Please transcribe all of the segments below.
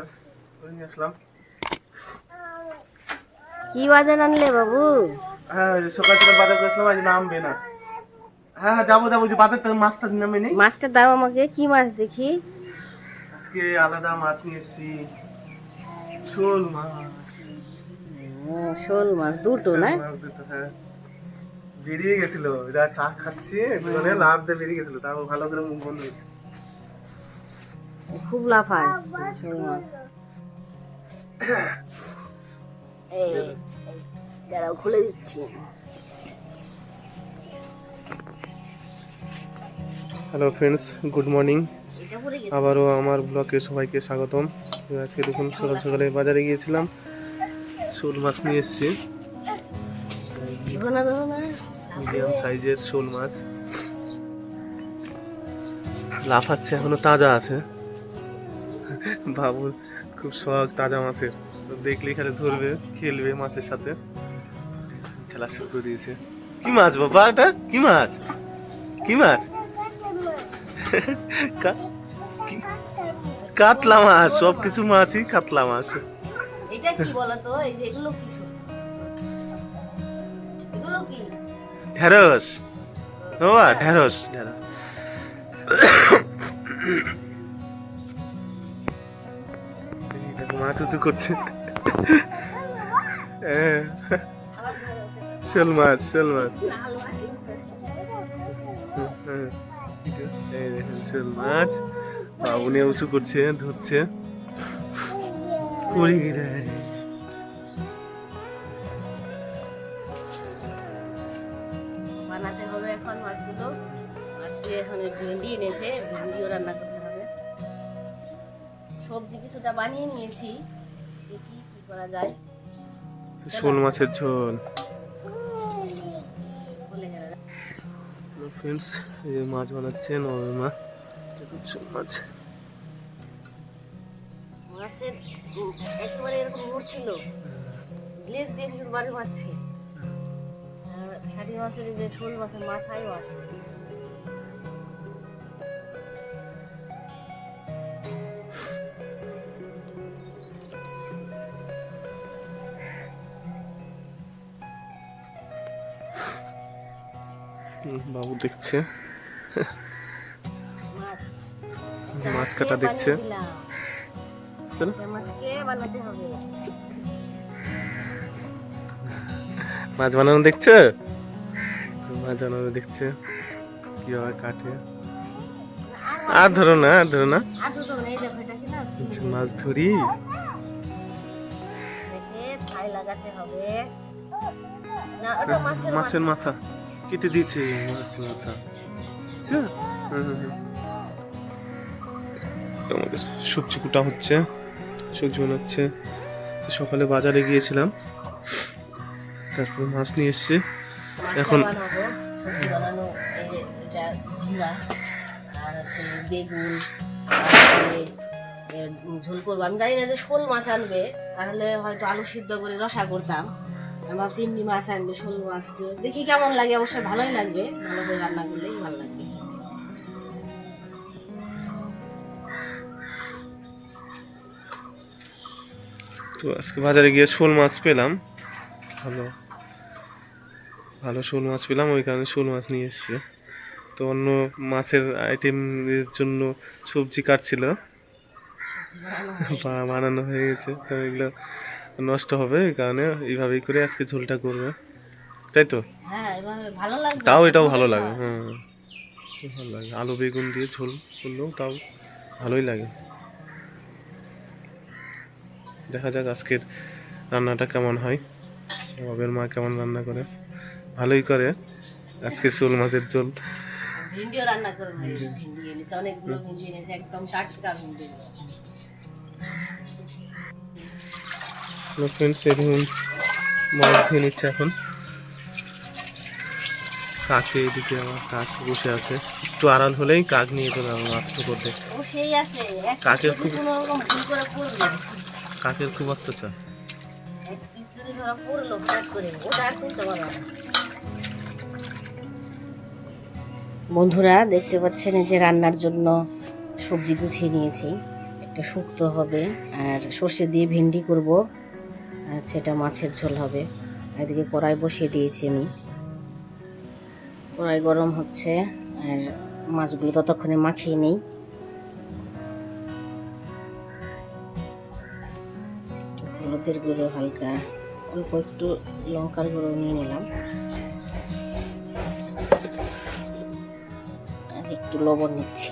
বাজার নিয়ে আসলাম। কি বাজার আনলে বাবু? হ্যাঁ সকাল সকাল বাজার করেছিলাম আজ নামবে না। হ্যাঁ হ্যাঁ যাব যাব যে বাজারটা মাছটা নামে নেই। মাছটা দাও আমাকে কি মাছ দেখি? আজকে আলাদা মাছ নিয়ে এসেছি। শোল মাছ। শোল মাছ দুটো না? হ্যাঁ। বেরিয়ে গেছিল এরা চা খাচ্ছি লাভ দিয়ে বেরিয়ে গেছিল তাও ভালো করে মুখ বন্ধ হয়েছে। খুব লাফায় শোল মাছ দাঁড়াও খুলে দিচ্ছি। হ্যালো ফ্রেন্ডস গুড মর্নিং আবারও আমার ব্লগে সবাইকে স্বাগতম। আজকে দেখুন সকাল সকালে বাজারে গিয়েছিলাম। শোল মাছ নিয়ে এসেছি। মিডিয়াম সাইজের শোল মাছ। লাফাচ্ছে এখনও তাজা আছে। বাবুর খুব শখ তাজা মাছের। তো দেখলেই খালি ধরবে খেলবে মাছের সাথে। খেলা শুরু করে দিয়েছে। কি মাছ বাবা এটা? কি মাছ? কি মাছ? কাতলা মাছ সব কিছু মাছই কাতলা মাছ। এটা কি বলো তো এই যে এগুলো কি এগুলো কি? ঢেঁড়স। বাবা ঢেঁড়স। ঢেঁড়স। এই চুচু করছে। হ্যাঁ, শোল মাছ শোল মাছ। হ্যাঁ, এই দেখেন শোল মাছ। বাবুনে উঁচু করছে ধরছে। পড়ে বানিয়ে নিয়েছি। দেখি কি করা যায়। শোল মাছের ঝোল। ফ্রেন্ডস এই মাছ বানাচ্ছে নরম মা দেখুন শোল মাছ। মাছের একেবারে এরকম উঠছিল গ্লেজ দিয়ে শুধু বাড়ি মারছে। আর খালি মাছের যে শোল মাছের মাথায়ও আসে দেখছে। মাছ কাটা দেখছে। মাছ বানানো দেখছে? মাছ বানানো দেখছে। কীভাবে কাটে আর ধরো না আর ধরো না। আচ্ছা, মাছ ধরি। মাছের মাথা। কেটে দিয়েছে মাথা। আচ্ছা। আমাদের সবজি কুটা হচ্ছে সবজি বানাচ্ছে। তো সকালে বাজারে গিয়েছিলাম। তারপর মাছ নিয়ে এসছে। এখন- বানাবো সবজি বানানো এই যে এটা জিরা আর হচ্ছে বেগুন ঝোল করব। আমি জানি না যে শোল মাছ আনবে তাহলে হয়তো আলু সিদ্ধ করে রসা করতাম। আমি ভাবছি এমনি মাছ আনবে শোল মাছ দিয়ে। দেখি কেমন লাগে অবশ্যই ভালোই লাগবে। ভালো করে রান্না করলেই ভালো লাগবে। তো আজকে বাজারে গিয়ে শোল মাছ পেলাম। ভালো। ভালো শোল মাছ পেলাম ওই কারণে শোল মাছ নিয়ে এসছে। তো অন্য মাছের আইটেমের জন্য সবজি কাটছিল। বা বানানো হয়ে গেছে। তো এগুলো নষ্ট হবে এই কারণে এইভাবেই করে আজকে ঝোলটা করবে। তাই তো? হ্যাঁ তাও এটাও ভালো লাগে হ্যাঁ। ভালো লাগে। আলু বেগুন দিয়ে ঝোল করলেও তাও ভালোই লাগে। দেখা যাক আজকের রান্নাটা কেমন হয়। বাবের মা কেমন রান্না করে? ভালোই করে আজকে শোল মাছের ঝোল। ভিন্ডিও রান্না করব ভিন্ডি এনেছে অনেকগুলো ভিন্ডি এনেছে একদম টাটকা ভিন্ডি। ফ্রেন্ডস এরকম মাছ ধুয়ে নিচ্ছে এখন। কাকে এদিকে আমার কাক বসে আছে? একটু আড়াল হলেই কাক নিয়ে চলে যাবে মাছ করতে কাকের খুব- কাকের খুব অত্যাচার। বন্ধুরা দেখতে পাচ্ছেন যে রান্নার জন্য সবজি গুছিয়ে নিয়েছি। একটা শুক্তো হবে আর সর্ষে দিয়ে ভেন্ডি করব। সেটা মাছের ঝোল হবে। এদিকে কড়াই বসিয়ে দিয়েছি আমি। কড়াই গরম হচ্ছে, আর মাছগুলো ততক্ষণে মাখিয়ে নেই। হলুদের গুঁড়ো হালকা, অল্প একটু লঙ্কার গুঁড়ো নিয়ে নিলাম। আর একটু লবণ নিচ্ছি।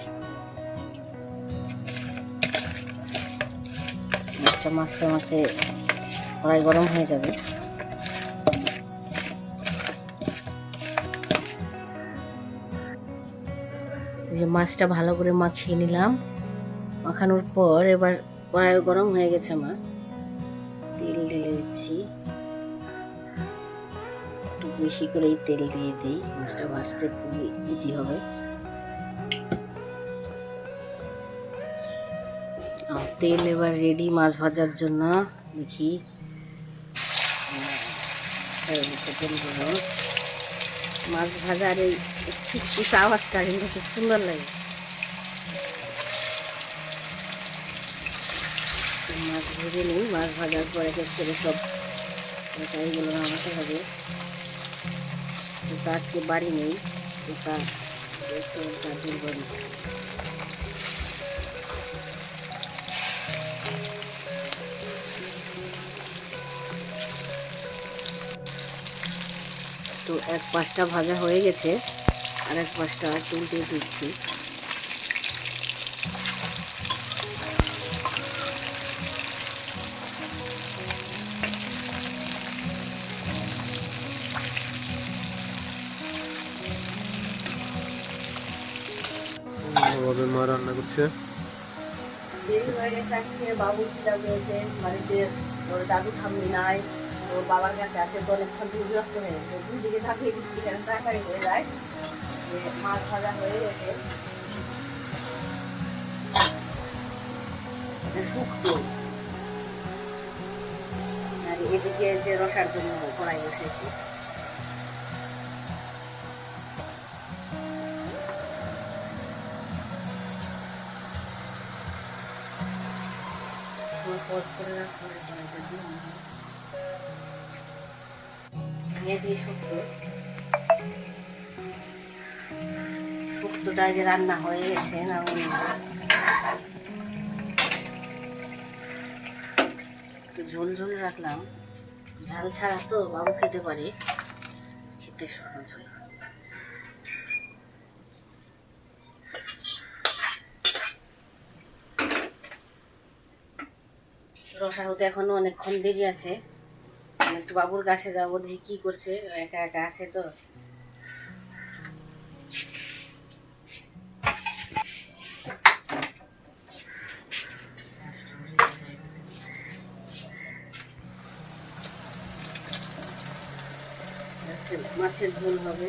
মাছটা মাখতে মাখতে কড়াই গরম হয়ে যাবে। যে মাছটা ভালো করে মাখিয়ে নিলাম। মাখানোর পর এবার কড়াই গরম হয়ে গেছে আমার। তেল ঢেলে দিচ্ছি। একটু বেশি করেই তেল দিয়ে দিই। মাছটা ভাজতে খুবই ইজি হবে। তেল এবার রেডি মাছ ভাজার জন্য। দেখি হয়ে গরম। মাছ ভাজার এই খিচখিচ আওয়াজটা কিন্তু খুব সুন্দর লাগে। মাছ ভেজে নিই, মাছ ভাজার পর করে সব তরকারিগুলো নামাতে হবে। ওটা আজকে বাড়ি নেই, ওটা দাদুর বাড়ি তো এক পাশটা ভাজা হয়ে গেছে আর এক পাশটা তুলতে দিচ্ছি। মা রান্না করছে। দেরি হয়ে গেছে বাবু বাড়িতে ওর দাদু ঠাম্মি নাই। ওর বাবার কাছে আছে তো অনেকক্ষণ থেকে বিরক্ত হয়ে গেছে দুদিকে থাকিয়ে দিচ্ছি কেন তাড়াতাড়ি হয়ে যায়? যে মাছ ভাজা হয়ে গেছে। শুক্তো। আর এদিকে যে রসার জন্য কড়াই বসেছি। করে রাখব কড়াইটা দিয়ে শুক্তো। শুক্তোটা যে রান্না হয়ে গেছে, না একটু ঝোল ঝোল রাখলাম। ঝাল ছাড়া তো বাবু খেতে পারে। খেতে সহজ হয়। রসা হতে এখনও অনেকক্ষণ দেরি আছে। একটু বাবুর কাছে যাব দেখি কি করছে একা একা আছে তো। মাছের ঝোল হবে।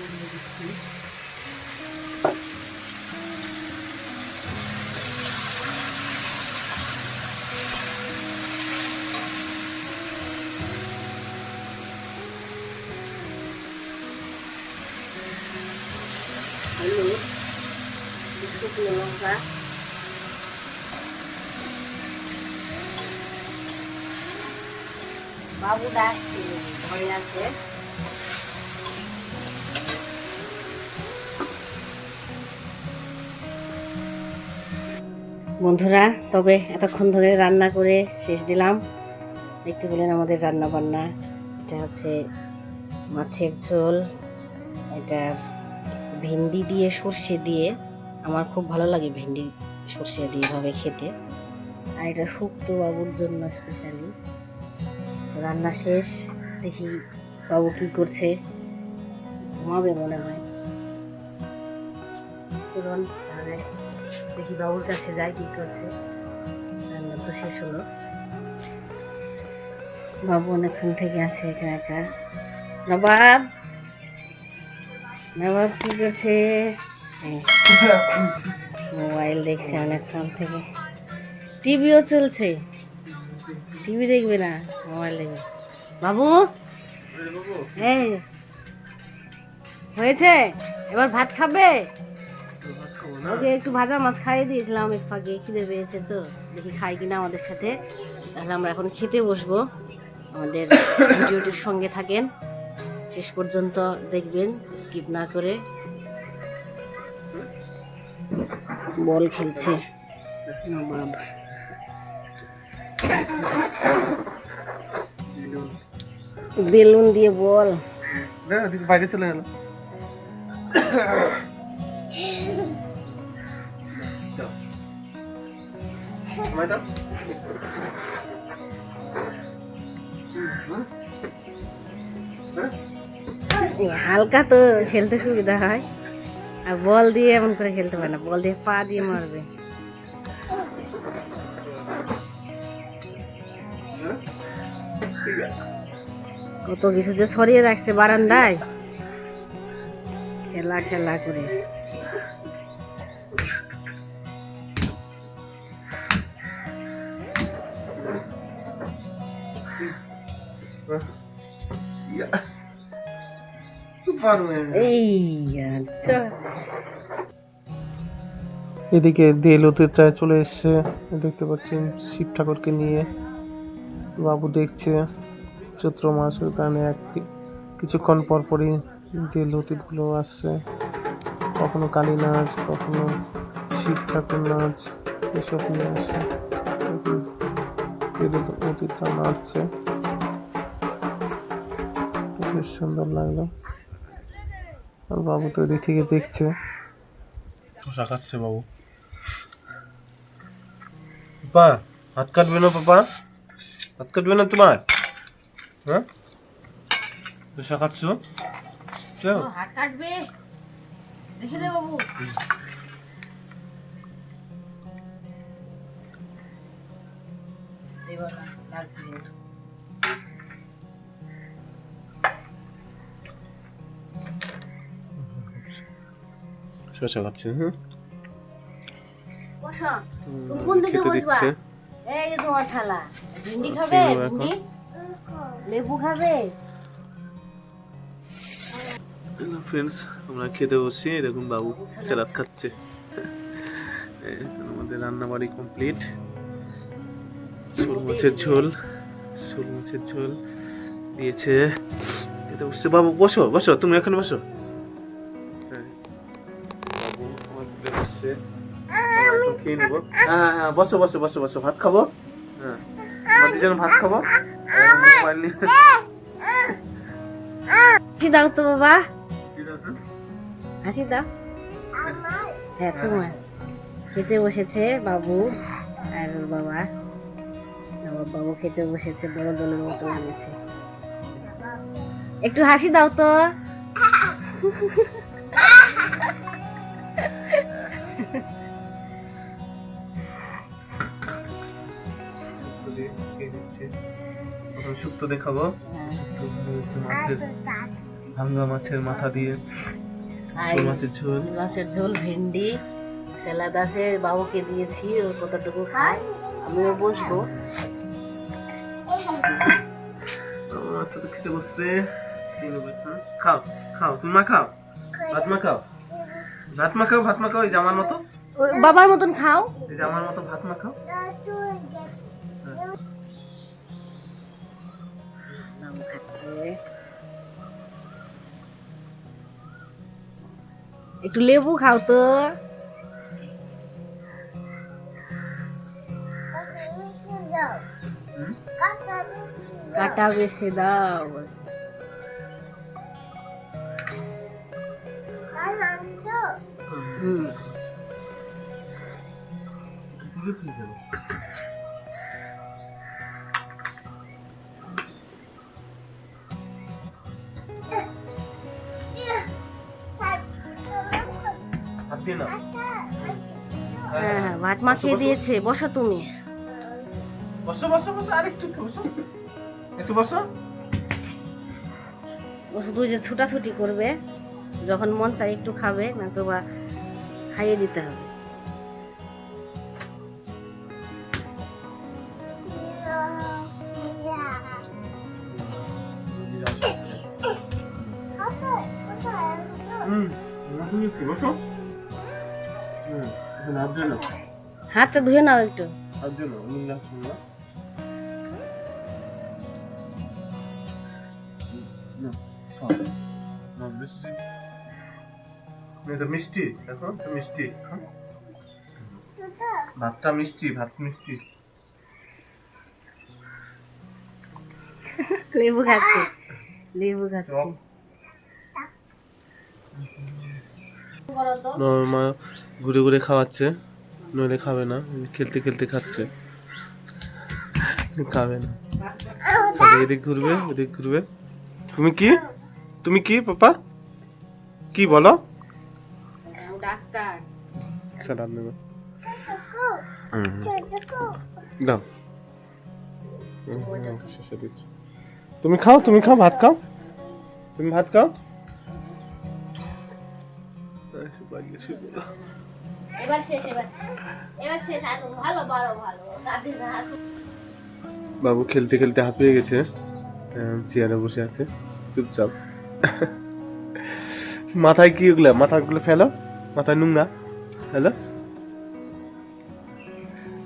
লবণ দিয়ে দিচ্ছি হলুদ বাবু ডাকছে ঘরে আছে। বন্ধুরা, তবে এতক্ষণ ধরে রান্না করে শেষ দিলাম। দেখতে পেলেন আমাদের রান্না বান্না এটা হচ্ছে মাছের ঝোল, এটা ভেন্ডি দিয়ে সর্ষে দিয়ে। আমার খুব ভালো লাগে ভেন্ডি সর্ষে দিয়ে এভাবে খেতে। আর এটা শুক্তো বাবুর জন্য স্পেশালি রান্না শেষ, দেখি বাবু কি করছে। ঘুমাবে মনে হয়। চলুন দেখি বাবুর কাছে যাই, কি করছে? রান্না তো শেষ হলো। বাবু অনেকক্ষণ থেকে আছে একা একা। নবাব! নবাব কি করছে? মোবাইল দেখছে অনেকক্ষণ থেকে। টিভিও চলছে। টিভি দেখবে না, মোবাইল দেখবে। বাবু! এই, হয়েছে? এবার ভাত খাবে? ওকে একটু ভাজা মাছ খাইয়ে দিয়েছিলাম এক ফাঁকে খিদে পেয়েছে তো। দেখি খাই কিনা আমাদের সাথে। তাহলে আমরা এখন খেতে বসবো। আমাদের ভিডিওটির সঙ্গে থাকেন। শেষ পর্যন্ত দেখবেন স্কিপ না করে। বল খেলছে। বেলুন দিয়ে বল। বাইরে চলে গেল। হালকা তো খেলতে সুবিধা হয়। আর বল দিয়ে এমন করে খেলতে পারে না, বল দিয়ে পা দিয়ে মারবে। কত কিছু যে ছড়িয়ে রাখছে বারান্দায়। খেলা খেলা করে। এদিকে দেল অতীতরায় চলে এসছে। দেখতে পাচ্ছেন শিব ঠাকুরকে নিয়ে। বাবু দেখছে চৈত্র মাস ওই কারণে একটি কিছুক্ষণ পর পরই দেল অতীতগুলো আসছে। কখনো কালী নাচ কখনো শিব ঠাকুর নাচ এসব নিয়ে আসছে। দেল অতীতরা নাচছে। বেশ সুন্দর লাগল। আর বাবু তো এদিক থেকে দেখছে। শশা খাচ্ছে বাবু। পাপা হাত কাটবে না পাপা? হাত কাটবে না তোমার? হ্যাঁ? শশা খাচ্ছ। হাত কাটবে। রেখে দে বাবু। না। শশা খাচ্ছে হ্যাঁ বসো তুমি কোন দিকে খেতে বসবা? দিচ্ছে। এই যে তোমার থালা ভিন্ডি খাবে এখন। ভিন্ডি লেবু খাবে? ফ্রেন্ডস আমরা খেতে বসছি এরকম বাবু স্যালাদ খাচ্ছে। আমাদের রান্না বাড়ি কমপ্লিট শোল মাছের ঝোল শোল মাছের ঝোল দিয়েছে। খেতে বসছে। বাবু বসো বসো তুমি এখন বসো। খেয়ে নেব। হ্যাঁ হ্যাঁ, হ্যাঁ বসো বসো বসো বসো ভাত খাব? হ্যাঁ দুজন ভাত খাব। মোবাইল নিয়ে দাও তো বাবা। হাসি দাও হ্যাঁ তোমার। খেতে বসেছে বাবু আর বাবা। আমার বাবু খেতে বসেছে বড় জনের মতো লাগেছে একটু হাসি দাও তো। শুক্তো দেখাবো। শুক্তো হচ্ছে মাছের ভাঙ্গা মাছের মাথা দিয়ে। শোল মাছের ঝোল। মাছের ঝোল ভেন্ডি স্যালাদ আছে বাবুকে দিয়েছি ও কতটুকু খায় আমিও বসবো। আমার সাথে খেতে বসছে। হ্যাঁ? খাও খাও তুমি মা খাও। ভাত মা খাও। ভাত মা খাও ভাত মা খাও এই জামার মতো। ওই বাবার মতন খাও। এই জামার মতো ভাত মা খাও। বাবু খাচ্ছে। একটু লেবু খাও তো। কাটা বেছে দাও। হুম। দিয়ে নাও। হ্যাঁ হ্যাঁ ভাত মাখিয়ে দিয়েছে বসো তুমি। বসো বসো বসো আরেকটু বসো। একটু বসো। শুধু যে ছুটাছুটি করবে যখন মন চাই একটু খাবে না তো বা খাইয়ে দিতে হবে। হুম বসো। হাতটা ধুয়ে নাও একটু। মিষ্টি। দেখো মিষ্টি ভাতটা মিষ্টি ভাত মিষ্টি। লেবু খাচ্ছে লেবু খাচ্ছে। ঘুরে ঘুরে খাওয়াচ্ছে। নইলে খাবে না খেলতে খেলতে খাচ্ছে। খাবে না। এদিক ঘুরবে এদিক ঘুরবে। তুমি কি? তুমি কি পাপা? কি বলো? ডাক্তার। সালাম নেবে দাও। তুমি খাও তুমি খাও ভাত খাও। তুমি ভাত খাও। বাবু খেলতে খেলতে হাঁপিয়ে গেছে। চেয়ারে বসে আছে। চুপচাপ। মাথায় কি ওগুলো? মাথাগুলো ফেলো। মাথায় নোংরা। হ্যালো?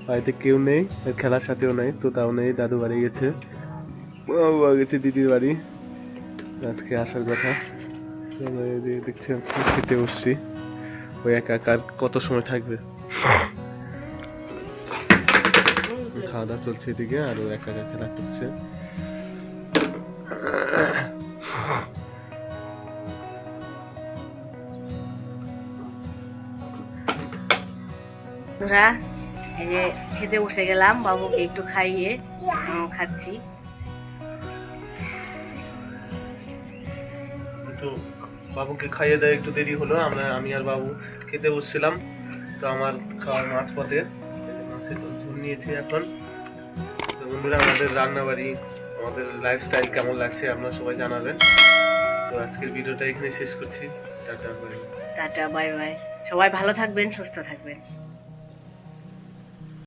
বাড়িতে কেউ নেই খেলার সাথেও নেই। তোতাও নেই, দাদু বাড়ি গেছে। গেছে, দিদির বাড়ি। আজকে আসার কথা। তো দেখছি খেতে বসছি। ওই একা আর কত সময় থাকবে? খাওয়া দাওয়া চলছে এদিকে, আর ও একা একা খেলা করছে। ধরা এই যে খেতে বসে গেলাম, বাবুকে একটু খাইয়ে খাচ্ছি। বাবুকে খাইয়ে দেয়, একটু দেরি হলো। আমরা, আমি আর বাবু খেতে বসছিলাম। তো আমার খাওয়ার মাছ পথে মাছের ঝোল নিয়েছি এখন। তো বন্ধুরা, আমাদের রান্নাবাড়ি, আমাদের লাইফস্টাইল কেমন লাগছে আপনারা সবাই জানাবেন। তো আজকের ভিডিওটা এখানে শেষ করছি। Tata bye tata bye bye সবাই ভালো থাকবেন, সুস্থ থাকবেন।